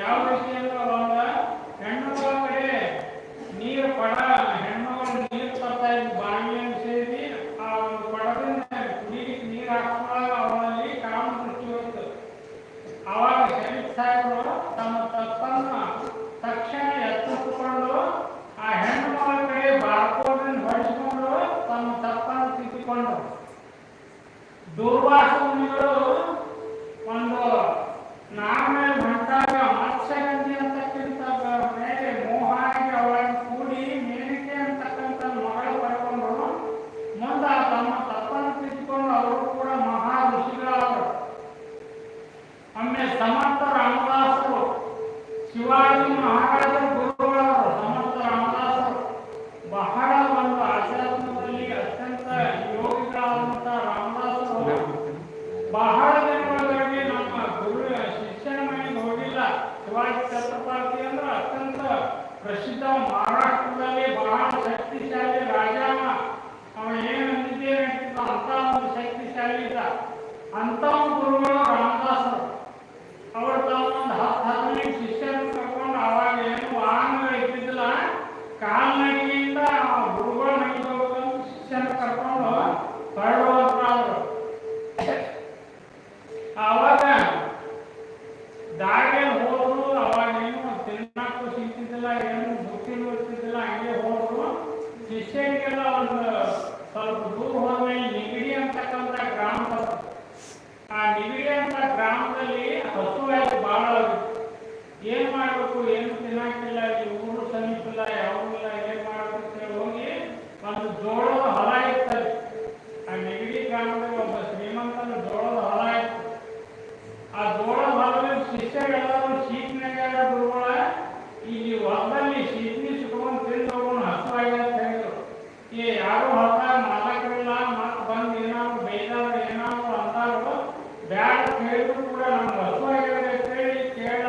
ಯಾವ ರೀತಿ ಅಂದ್ರೆ ಅವಾಗ ಹೆಣ್ಮಗಳ ಕಡೆ ನೀರು ಪಡ ಹೆಣ್ಮಗಳು ನೀರು ಬರ್ತಾ ಇದ್ದು ಬಾವಿಯನ್ನು ಸೇರಿ ಆ ಒಂದು ಪಡದಿಂದ ಕುಡಿಲಿಕ್ಕೆ ನೀರು ಹಾಕುವಾಗ ಅವನಲ್ಲಿ ಕಾಮ ದೃಷ್ಟಿ ಹೋಯಿತು. ಆವಾಗ ಶರೀಫ್ ಸಾಹೇಬರು ತಮ್ಮ ತಪ್ಪನ್ನು ತಕ್ಷಣ ಎತ್ತಿಸಿಕೊಂಡು ಆ ಹೆಣ್ಮಗಳ ಕಡೆ ಬಾರ್ಕೋಡ್ರನ್ನು ಹೊಡೆಸಿಕೊಂಡು ತಮ್ಮ ತಪ್ಪನ್ನು ತಿದ್ದಿಕೊಂಡರು. ಬಹಳ ಒಂದು ಆಚರಣದಲ್ಲಿ ಅತ್ಯಂತ ಯೋಗಿಗಳಾದಂಥ ರಾಮದಾಸ್ ಬಹಳ ದಿನಗಳೊಳಗಾಗಿ ನಮ್ಮ ಗುರು ಶಿಕ್ಷಣ ಮನೆಗೆ ಹೋಗಿಲ್ಲ. ಶಿವಾಜಿ ಛತ್ರಪತಿ ಅಂದ್ರೆ ಅತ್ಯಂತ ಪ್ರಸಿದ್ಧ ಮಹಾರಾಷ್ಟ್ರದಲ್ಲಿ ಬಹಳ ಶಕ್ತಿಶಾಲಿ ರಾಜ ಅವನು ಏನು ಅಂದಿದ್ದೇನೆ ಅಂತ ಒಂದು ಶಕ್ತಿಶಾಲಿ ಇದ್ದ. ಅಂತ ಒಂದು ಹೇಳಿದ್ರು ಕೂಡ ನಮ್ಮ ಹಸು ಆಗಿದೆ ಅಂತ ಹೇಳಿ ಕೇಳ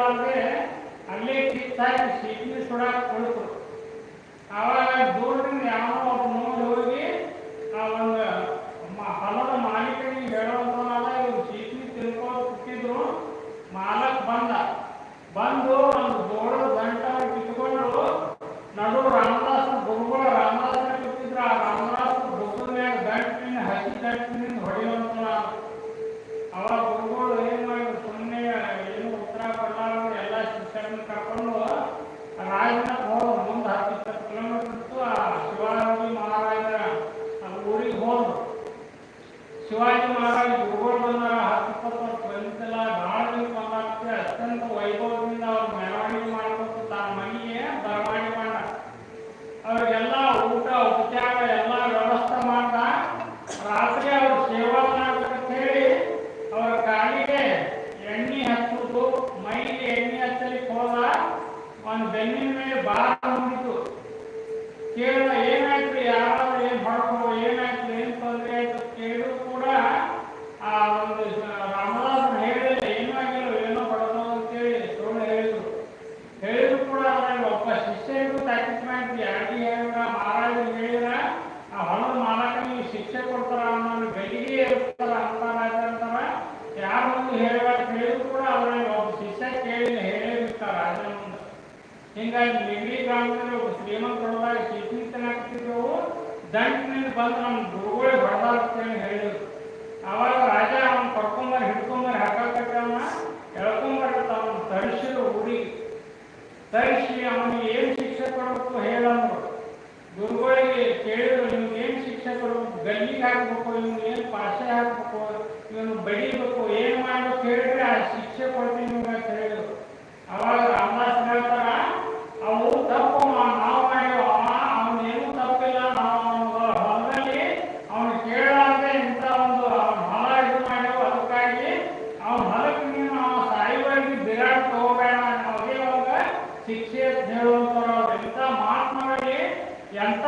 ಅಲ್ಲೇ ಕಿತ್ತಾಕಿ ಸಿಗ್ನಿ ಸುಡಾಕ್ ಕೊಡ್ತು ಆವಾಗ ದೂರದಿಂದ ಶಿವಾಜಿ ಮಹಾರಾಜ್ ಗುರುಗಳು ಬಂದಾರ ಹತ್ತು ಇಪ್ಪತ್ತು ವರ್ಷ ಬಂದಿದ್ದಲ್ಲ ಬಹಳ ದಿನ ಅತ್ಯಂತ ವೈಭವದಿಂದ ಅವ್ರು ಮೆರವಣಿಗೆ ಮಾಡ್ಕೊಂಡು ತನ್ನ ಮನೆಗೆ ಬರವಣಿಗೆ ಮಾಡ ಅವ್ರಿಗೆಲ್ಲ ಊಟ ಉಪಚಾರ ಎಲ್ಲ ವ್ಯವಸ್ಥೆ ಮಾಡ್ದ. ರಾತ್ರಿ ಅವ್ರು ಸೇವಾ ಮಾಡ್ಬೇಕಂತ ಹೇಳಿ ಅವರ ಕಾಲಿಗೆ ಎಣ್ಣೆ ಹಚ್ಚುದು ಮೈಗೆ ಎಣ್ಣೆ ಹಚ್ಚಲಿಕ್ಕೆ ಹೋದ. ಒಂದು ಬೆನ್ನಿನ ಮೇಲೆ ಬಾರ ಹೊಂದಿತು ಕೇಳಿದ, ಏನಾಯ್ತು ಯಾರು ಹಿಂಗಾಗಿ ನಿಗಡಿ ಗ್ರಾಮದಲ್ಲಿ ಒಬ್ಬ ಶ್ರೀಮಂತರೊಳಗ ಕೀರ್ತಿತನಾಗ್ತಿದ್ದೆವು ದಂಟಿನಿಂದ ಬಂದು ನಮ್ಮ ಗುರುಗಳೇ ಹೊಡೆದಾಡ್ತೇನೆ ಹೇಳಿದ್ರು. ಅವಾಗ ರಾಜ ಅವನ ಕರ್ಕೊಂಬರ್ ಹಿಡ್ಕೊಂಬರ್ ಹಾಕಕ್ಕೆ ಅವನ ಎಳ್ಕೊಂಬರ್ ತಾವನ್ನ ತರಿಸಿದ್ರು ಊರಿಗೆ ತರಿಸಿ ಅವನಿಗೆ ಏನು ಶಿಕ್ಷೆ ಕೊಡಬೇಕು ಹೇಳಂದ್ರು ಗುರುಗಳಿಗೆ ಕೇಳಿದ್ರು, ನಿಮ್ಗೆ ಏನು ಶಿಕ್ಷೆ ಕೊಡಬೇಕು? ಗಲ್ಲಿಗೆ ಹಾಕ್ಬೇಕು, ನಿಮ್ಗೆ ಏನು ಪಾಶೆ ಹಾಕ್ಬೇಕು? ಶಿಕ್ಷೆ ದೇವರ ಎಂತ ಮಾತನಾಡಿ ಎಂತ